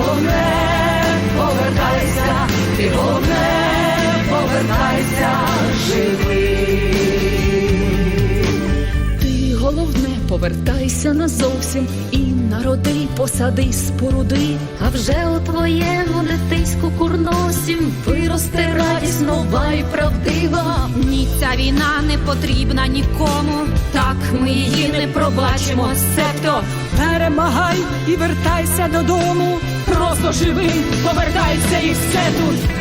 головне повертайся, ти головне повертайся живий. Ти головне повертайся назовсім і народи, посади, споруди. А вже у твоєму дитинську курносім виросте радість нова і правдива. Ні, ця війна не потрібна нікому. Так ми її не пробачимо. Себто Перемагай і вертайся додому. Просто живий повертайся і все тут.